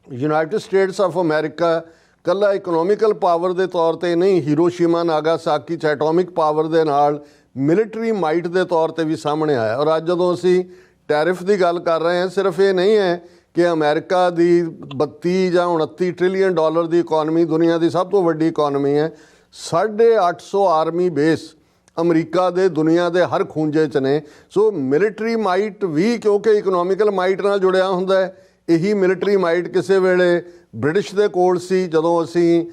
ਯੂਨਾਈਟਿਡ ਸਟੇਟਸ ਆਫ ਅਮਰੀਕਾ ਕੱਲਾ ਇਕਨੋਮਿਕਲ ਪਾਵਰ ਦੇ ਤੌਰ ਤੇ ਨਹੀਂ ਹੀਰੋਸ਼ੀਮਾ ਨਾਗਾਸਾਕੀ ਚ ਐਟੋਮਿਕ ਪਾਵਰ ਦੇ ਨਾਲ ਮਿਲਟਰੀ ਮਾਈਟ ਦੇ ਤੌਰ ਤੇ ਵੀ ਸਾਹਮਣੇ ਆਇਆ। ਔਰ ਅੱਜ ਜਦੋਂ ਅਸੀਂ ਟੈਰਿਫ ਦੀ ਗੱਲ ਕਰ ਰਹੇ ਹਾਂ, ਸਿਰਫ ਇਹ ਨਹੀਂ ਹੈ ਕਿ ਅਮਰੀਕਾ ਦੀ 32 ਜਾਂ 29 ਟ੍ਰਿਲੀਅਨ ਡਾਲਰ ਦੀ ਇਕਨੋਮੀ ਦੁਨੀਆ ਦੀ ਸਭ ਤੋਂ ਵੱਡੀ ਇਕਨੋਮੀ ਹੈ। 850 ਆਰਮੀ ਬੇਸ ਅਮਰੀਕਾ ਦੇ ਦੁਨੀਆ ਦੇ ਹਰ ਖੂੰਜੇ ਚ ਨੇ। ਸੋ ਮਿਲਟਰੀ ਮਾਈਟ ਵੀ ਕਿਉਂਕਿ ਇਕਨੋਮਿਕਲ ਮਾਈਟ ਨਾਲ ਜੁੜਿਆ ਹੁੰਦਾ ਹੈ, ਇਹੀ ਮਿਲਟਰੀ ਮਾਈਟ ਕਿਸੇ ਵੇਲੇ ਬ੍ਰਿਟਿਸ਼ ਦੇ ਕੋਲ ਸੀ, ਜਦੋਂ ਅਸੀਂ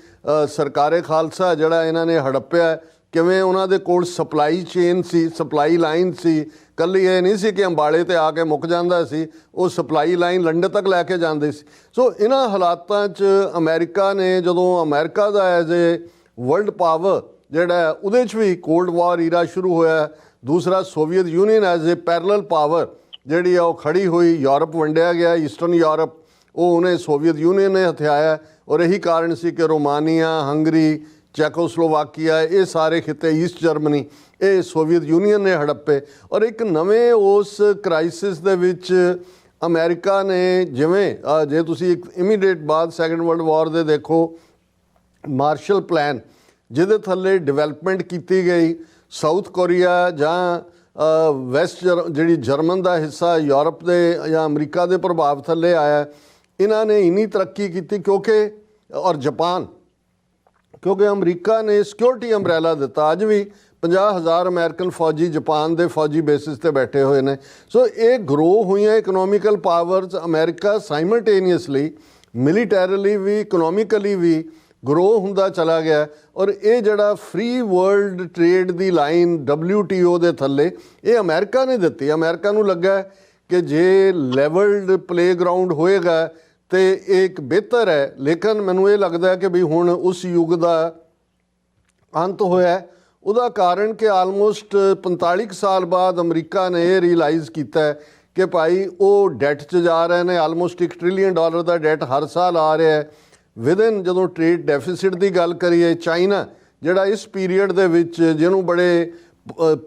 ਸਰਕਾਰੇ ਖਾਲਸਾ ਜਿਹੜਾ ਇਹਨਾਂ ਨੇ ਹੜੱਪਿਆ, ਕਿਵੇਂ ਉਹਨਾਂ ਦੇ ਕੋਲ ਸਪਲਾਈ ਚੇਨ ਸੀ ਸਪਲਾਈ ਲਾਈਨ ਸੀ ਕੱਲੀ ਇਹ ਨਹੀਂ ਸੀ ਕਿ ਅੰਬਾਲੇ ਤੇ ਆ ਕੇ ਮੁੱਕ ਜਾਂਦਾ ਸੀ, ਉਹ ਸਪਲਾਈ ਲਾਈਨ ਲੰਡਨ ਤੱਕ ਲੈ ਕੇ ਜਾਂਦੇ ਸੀ। ਸੋ ਇਹਨਾਂ ਹਾਲਾਤਾਂ 'ਚ ਅਮਰੀਕਾ ਨੇ ਜਦੋਂ ਅਮਰੀਕਾ ਦਾ ਐਜ਼ ਏ ਵਰਲਡ ਪਾਵਰ ਜਿਹੜਾ ਉਹਦੇ 'ਚ ਵੀ ਕੋਲਡ ਵਾਰ ਈਰਾ ਸ਼ੁਰੂ ਹੋਇਆ ਦੂਸਰਾ Soviet Union as a parallel power ਜਿਹੜੀ ਆ, ਉਹ ਖੜੀ ਹੋਈ, ਯੂਰਪ ਵੰਡਿਆ ਗਿਆ ਈਸਟਰਨ ਯੂਰਪ ਉਹ ਉਹਨੇ ਸੋਵੀਅਤ ਯੂਨੀਅਨ ਨੇ ਹਥਿਆਇਆ ਔਰ ਇਹੀ ਕਾਰਨ ਸੀ ਕਿ ਰੋਮਾਨੀਆ, ਹੰਗਰੀ ਚੈਕੋਸਲੋਵਾਕੀਆ, ਇਹ ਸਾਰੇ ਖਿੱਤੇ ਈਸਟ ਜਰਮਨੀ ਇਹ ਸੋਵੀਅਤ ਯੂਨੀਅਨ ਨੇ ਹੜੱਪੇ ਔਰ ਇੱਕ ਨਵੇਂ ਉਸ ਕ੍ਰਾਈਸਿਸ ਦੇ ਵਿੱਚ ਅਮਰੀਕਾ ਨੇ ਜਿਵੇਂ ਜੇ ਤੁਸੀਂ ਇੱਕ ਇਮੀਡੀਏਟ ਬਾਅਦ ਸੈਕੰਡ ਵਰਲਡ ਵਾਰ ਦੇ ਦੇਖੋ ਮਾਰਸ਼ਲ ਪਲਾਨ ਜਿਹਦੇ ਥੱਲੇ ਡਿਵੈਲਪਮੈਂਟ ਕੀਤੀ ਗਈ ਸਾਊਥ ਕੋਰੀਆ ਜਾਂ ਵੈਸਟ ਜਰ- ਜਿਹੜੀ ਜਰਮਨ ਦਾ ਹਿੱਸਾ ਯੂਰਪ ਦੇ ਜਾਂ ਅਮਰੀਕਾ ਦੇ ਪ੍ਰਭਾਵ ਥੱਲੇ ਆਇਆ, ਇਹਨਾਂ ਨੇ ਇੰਨੀ ਤਰੱਕੀ ਕੀਤੀ ਕਿਉਂਕਿ, ਔਰ ਜਾਪਾਨ ਕਿਉਂਕਿ ਅਮਰੀਕਾ ਨੇ ਸਿਕਿਉਰਿਟੀ ਅੰਬ੍ਰੈਲਾ ਦਿੱਤਾ। ਅੱਜ ਵੀ 50000 ਅਮਰੀਕਨ ਫੌਜੀ ਜਾਪਾਨ ਦੇ ਫੌਜੀ ਬੇਸਿਸ ਤੇ ਬੈਠੇ ਹੋਏ ਨੇ। ਸੋ ਇਹ ਗਰੋ ਹੋਈਆਂ economical powers America simultaneously militarily ਵੀ ਇਕਨੋਮਿਕਲੀ ਵੀ ਗਰੋ ਹੁੰਦਾ ਚਲਾ ਗਿਆ ਔਰ ਇਹ ਜਿਹੜਾ ਫ੍ਰੀ ਵਰਲਡ ਟ੍ਰੇਡ ਦੀ ਲਾਈਨ WTO ਦੇ ਥੱਲੇ, ਇਹ ਅਮਰੀਕਾ ਨੇ ਦਿੱਤੀ। ਅਮਰੀਕਾ ਨੂੰ ਲੱਗਾ ਕਿ ਜੇ ਲੈਵਲਡ ਪਲੇਗਰਾਉਂਡ ਹੋਏਗਾ ਤੇ ਇਹ ਇੱਕ ਬਿਹਤਰ ਹੈ। ਲੇਕਿਨ ਮੈਨੂੰ ਇਹ ਲੱਗਦਾ ਕਿ ਵੀ ਹੁਣ ਉਸ ਯੁੱਗ ਦਾ ਅੰਤ ਹੋਇਆ ਉਹਦਾ ਕਾਰਨ ਕਿ ਆਲਮੋਸਟ 45 ਕੁ ਸਾਲ ਬਾਅਦ ਅਮਰੀਕਾ ਨੇ ਇਹ ਰਿਅਲਾਈਜ਼ ਕੀਤਾ ਕਿ ਭਾਈ ਉਹ ਡੈਟ 'ਚ ਜਾ ਰਹੇ ਨੇ। ਆਲਮੋਸਟ 1 ਟ੍ਰਿਲੀਅਨ ਡਾਲਰ ਦਾ ਡੈਟ ਹਰ ਸਾਲ ਆ ਰਿਹਾ ਹੈ। ਵਿਦਨ ਜਦੋਂ ਟ੍ਰੇਡ ਡੈਫਿਸਿਟ ਦੀ ਗੱਲ ਕਰੀਏ ਚਾਈਨਾ ਜਿਹੜਾ ਇਸ ਪੀਰੀਅਡ ਦੇ ਵਿੱਚ ਜਿਹਨੂੰ ਬੜੇ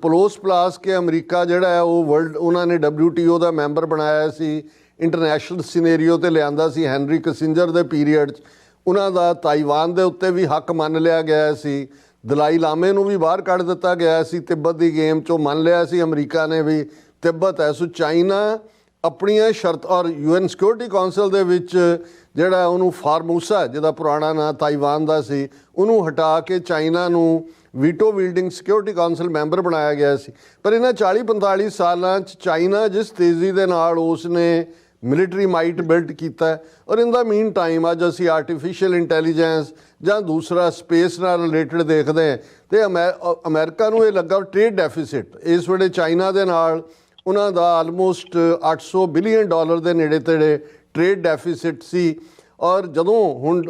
ਪਲੋਸ ਪਲਾਸ ਕੇ ਅਮਰੀਕਾ ਜਿਹੜਾ ਹੈ, ਉਹ ਵਰਲਡ ਉਹਨਾਂ ਨੇ WTO ਦਾ ਮੈਂਬਰ ਬਣਾਇਆ ਸੀ। ਇੰਟਰਨੈਸ਼ਨਲ ਸਿਨੈਰੀਓ ਤੇ ਲਿਆਂਦਾ ਸੀ ਹੈਨਰੀ ਕਿਸਿੰਜਰ ਦੇ ਪੀਰੀਅਡ 'ਚ। ਉਹਨਾਂ ਦਾ ਤਾਈਵਾਨ ਦੇ ਉੱਤੇ ਵੀ ਹੱਕ ਮੰਨ ਲਿਆ ਗਿਆ ਸੀ। ਦਲਾਈ ਲਾਮੇ ਨੂੰ ਵੀ ਬਾਹਰ ਕੱਢ ਦਿੱਤਾ ਗਿਆ ਸੀ। ਤਿੱਬਤ ਦੀ ਗੇਮ 'ਚੋਂ ਮੰਨ ਲਿਆ ਸੀ। ਅਮਰੀਕਾ ਨੇ ਵੀ ਤਿੱਬਤ ਹੈ ਸੋ ਚਾਈਨਾ ਆਪਣੀਆਂ ਸ਼ਰਤ ਔਰ ਯੂਐਨ ਸਿਕਿਉਰਿਟੀ ਕਾਉਂਸਲ ਦੇ ਵਿੱਚ ਜਿਹੜਾ ਉਹਨੂੰ ਫਾਰਮੂਸਾ, ਜਿਹਦਾ ਪੁਰਾਣਾ ਨਾਂ ਤਾਈਵਾਨ ਦਾ ਸੀ, ਉਹਨੂੰ ਹਟਾ ਕੇ ਚਾਈਨਾ ਨੂੰ veto wielding security council member ਬਣਾਇਆ ਗਿਆ ਸੀ। ਪਰ ਇਹਨਾਂ 40 45 ਸਾਲਾਂ 'ਚ ਚਾਈਨਾ ਜਿਸ ਤੇਜ਼ੀ ਦੇ ਨਾਲ ਉਸ ਨੇ ਮਿਲਟਰੀ ਮਾਈਟ ਬਿਲਡ ਕੀਤਾ ਹੈ। ਔਰ ਇਨ ਦਾ ਮੀਨ ਟਾਈਮ ਅੱਜ ਅਸੀਂ ਆਰਟੀਫੀਸ਼ੀਅਲ ਇੰਟੈਲੀਜੈਂਸ ਜਾਂ ਦੂਸਰਾ ਸਪੇਸ ਨਾਲ ਰਿਲੇਟਡ ਦੇਖਦੇ ਹਾਂ ਤੇ ਅਮੈ- ਅ- ਅਮਰੀਕਾ ਨੂੰ ਇਹ ਲੱਗਾ ਟ੍ਰੇਡ ਡੈਫਿਸਿਟ ਇਸ ਵੇਲੇ ਚਾਈਨਾ ਦੇ ਨਾਲ ਉਹਨਾਂ ਦਾ ਆਲਮੋਸਟ 800 ਬਿਲੀਅਨ ਡਾਲਰ ਦੇ ਨੇੜੇ ਤੇੜੇ ਟ੍ਰੇਡ ਡੈਫਿਸਿਟ ਸੀ। ਔਰ ਜਦੋਂ ਹੁਣ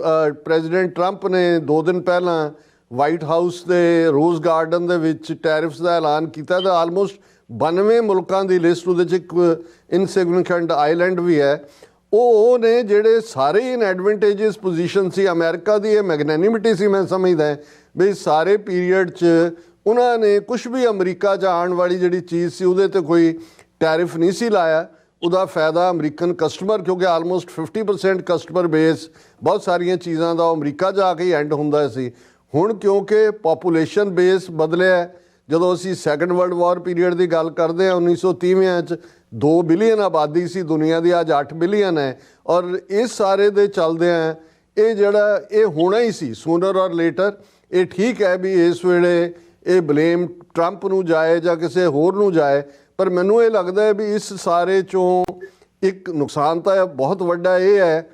ਪ੍ਰੈਜ਼ੀਡੈਂਟ ਟਰੰਪ ਨੇ 2 ਦਿਨ ਪਹਿਲਾਂ ਵਾਈਟ ਹਾਊਸ ਦੇ ਰੋਜ਼ ਗਾਰਡਨ ਦੇ ਵਿੱਚ ਟੈਰਿਫਸ ਦਾ ਐਲਾਨ ਕੀਤਾ ਤਾਂ ਆਲਮੋਸਟ 92 ਮੁਲਕਾਂ ਦੀ ਲਿਸਟ ਉਹਦੇ ਚ ਇੱਕ ਇਨਸਿਗਨੀਫੀਕੈਂਟ ਆਈਲੈਂਡ ਵੀ ਹੈ। ਉਹ ਉਹ ਨੇ ਜਿਹੜੇ ਸਾਰੇ ਇਨ ਐਡਵਾਂਟੇਜਸ ਪੋਜੀਸ਼ਨ ਸੀ ਅਮਰੀਕਾ ਦੀ ਇਹ ਮੈਗਨੈਨਿਮਿਟੀ ਸੀ ਮੈਂ ਸਮਝਦਾ ਵੀ ਸਾਰੇ ਪੀਰੀਅਡ 'ਚ ਉਹਨਾਂ ਨੇ ਕੁਝ ਵੀ ਅਮਰੀਕਾ 'ਚ ਆਉਣ ਵਾਲੀ ਜਿਹੜੀ ਚੀਜ਼ ਸੀ ਉਹਦੇ ਤੇ ਕੋਈ ਟੈਰਿਫ ਨਹੀਂ ਸੀ ਲਾਇਆ। ਉਹਦਾ ਫਾਇਦਾ ਅਮਰੀਕਨ ਕਸਟਮਰ ਕਿਉਂਕਿ ਆਲਮੋਸਟ 50% ਕਸਟਮਰ ਬੇਸ ਬਹੁਤ ਸਾਰੀਆਂ ਚੀਜ਼ਾਂ ਦਾ ਉਹ ਅਮਰੀਕਾ ਜਾ ਕੇ ਐਂਡ ਹੁੰਦਾ ਸੀ। ਹੁਣ ਕਿਉਂਕਿ ਪੋਪੂਲੇਸ਼ਨ ਬੇਸ ਬਦਲਿਆ ਹੈ, ਜਦੋਂ ਅਸੀਂ ਸੈਕੰਡ ਵਰਲਡ ਵਾਰ ਪੀਰੀਅਡ ਦੀ ਗੱਲ ਕਰਦੇ ਹਾਂ 1930ਵਿਆਂ ਚ 2 ਬਿਲੀਅਨ ਆਬਾਦੀ ਸੀ ਦੁਨੀਆ ਦੀ, ਅੱਜ 8 ਬਿਲੀਅਨ ਹੈ। ਔਰ ਇਸ ਸਾਰੇ ਦੇ ਚੱਲਦਿਆਂ ਇਹ ਜਿਹੜਾ, ਇਹ ਹੋਣਾ ਹੀ ਸੀ ਸੂਨਰ ਔਰ ਲੇਟਰ ਇਹ ਠੀਕ ਹੈ ਵੀ ਇਸ ਵੇਲੇ ਇਹ ਬਲੇਮ ਟਰੰਪ ਨੂੰ ਜਾਏ ਜਾਂ ਕਿਸੇ ਹੋਰ ਨੂੰ ਜਾਏ, ਪਰ ਮੈਨੂੰ ਇਹ ਲੱਗਦਾ ਹੈ ਵੀ ਇਸ ਸਾਰੇ ਚੋਂ ਇੱਕ ਨੁਕਸਾਨ ਤਾਂ ਬਹੁਤ ਵੱਡਾ ਇਹ ਹੈ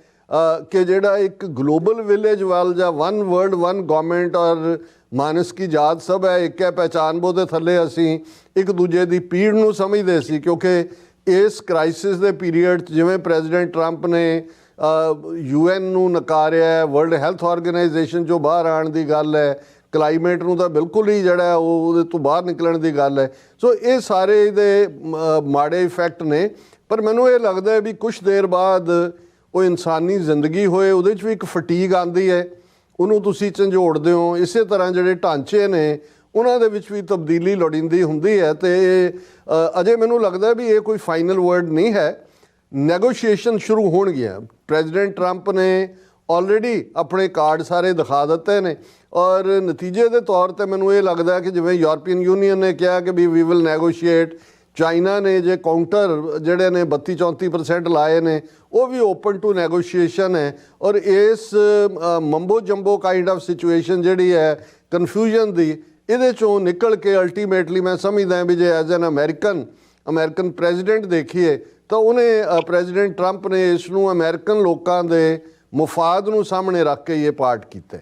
ਕਿ ਜਿਹੜਾ ਇੱਕ ਗਲੋਬਲ ਵਿਲੇਜ ਵੱਲ ਜਾਂ ਵਨ ਵਰਲਡ ਵਨ ਗਵਰਨਮੈਂਟ ਔਰ ਮਾਨਸ ਕੀ ਜਾਤ ਸਭ ਹੈ, ਇੱਕ ਹੈ ਪਹਿਚਾਨਬੋ ਦੇ ਥੱਲੇ ਅਸੀਂ, ਇੱਕ ਦੂਜੇ ਦੀ ਪੀੜ ਨੂੰ ਸਮਝਦੇ ਸੀ, ਕਿਉਂਕਿ ਇਸ ਕ੍ਰਾਈਸਿਸ ਦੇ ਪੀਰੀਅਡ 'ਚ ਜਿਵੇਂ ਪ੍ਰੈਜ਼ੀਡੈਂਟ ਟਰੰਪ ਨੇ ਯੂਐਨ ਨੂੰ ਨਕਾਰਿਆ ਹੈ ਵਰਲਡ ਹੈਲਥ ਆਰਗੇਨਾਈਜੇਸ਼ਨ ਜੋ ਬਾਹਰ ਆਉਣ ਦੀ ਗੱਲ ਹੈ ਕਲਾਈਮੇਟ ਨੂੰ ਤਾਂ ਬਿਲਕੁਲ ਹੀ ਜਿਹੜਾ ਉਹ ਉਹਦੇ ਤੋਂ ਬਾਹਰ ਨਿਕਲਣ ਦੀ ਗੱਲ ਹੈ। ਸੋ ਇਹ ਸਾਰੇ ਇਹਦੇ ਮਾੜੇ ਇਫੈਕਟ ਨੇ, ਪਰ ਮੈਨੂੰ ਇਹ ਲੱਗਦਾ ਹੈ ਵੀ ਕੁਝ ਦੇਰ ਬਾਅਦ ਉਹ ਇਨਸਾਨੀ ਜ਼ਿੰਦਗੀ ਹੋਏ, ਉਹਦੇ 'ਚ ਵੀ ਇੱਕ ਫਟੀਗ ਆਂਦੀ ਹੈ। ਉਹਨੂੰ ਤੁਸੀਂ ਝੰਜੋੜਦੇ ਹੋ ਇਸੇ ਤਰ੍ਹਾਂ ਜਿਹੜੇ ਢਾਂਚੇ ਨੇ ਉਹਨਾਂ ਦੇ ਵਿੱਚ ਵੀ ਤਬਦੀਲੀ ਲੋੜੀਂਦੀ ਹੁੰਦੀ ਹੈ ਤੇ ਇਹ, ਅਜੇ ਮੈਨੂੰ ਲੱਗਦਾ ਵੀ ਇਹ ਕੋਈ ਫਾਈਨਲ ਵਰਡ ਨਹੀਂ ਹੈ। ਨੈਗੋਸ਼ੀਏਸ਼ਨ ਸ਼ੁਰੂ ਹੋਣਗੀਆਂ। ਪ੍ਰੈਜ਼ੀਡੈਂਟ ਟਰੰਪ ਨੇ ਆਲਰੇਡੀ ਆਪਣੇ ਕਾਰਡ ਸਾਰੇ ਦਿਖਾ ਦਿੱਤੇ ਨੇ ਔਰ ਨਤੀਜੇ ਦੇ ਤੌਰ ਤੇ ਮੈਨੂੰ ਇਹ ਲੱਗਦਾ ਕਿ ਜਿਵੇਂ ਯੂਰਪੀਅਨ ਯੂਨੀਅਨ ਨੇ ਕਿਹਾ ਕਿ we we will negotiate China ਨੇ ਜੇ ਕਾਊਂਟਰ ਜਿਹੜੇ ਨੇ 32 34% ਲਾਏ ਨੇ, ਉਹ ਵੀ ਓਪਨ ਟੂ ਨੈਗੋਸ਼ੀਏਸ਼ਨ ਹੈ। ਔਰ ਇਸ mumbo jumbo kind of situation ਜਿਹੜੀ ਹੈ ਕਨਫਿਊਜ਼ਨ ਦੀ, ਇਹਦੇ ਚੋਂ ਨਿਕਲ ਕੇ ਅਲਟੀਮੇਟਲੀ ਮੈਂ ਸਮਝਦਾ ਵੀ ਜੇ as an American American president ਦੇਖੀਏ, ਤਾਂ ਉਹਨੇ ਪ੍ਰੈਜ਼ੀਡੈਂਟ ਟਰੰਪ ਨੇ ਇਸ ਨੂੰ ਅਮਰੀਕਨ ਲੋਕਾਂ ਦੇ ਮੁਫਾਦ ਨੂੰ ਸਾਹਮਣੇ ਰੱਖ ਕੇ ਇਹ ਪਾਠ ਕੀਤਾ।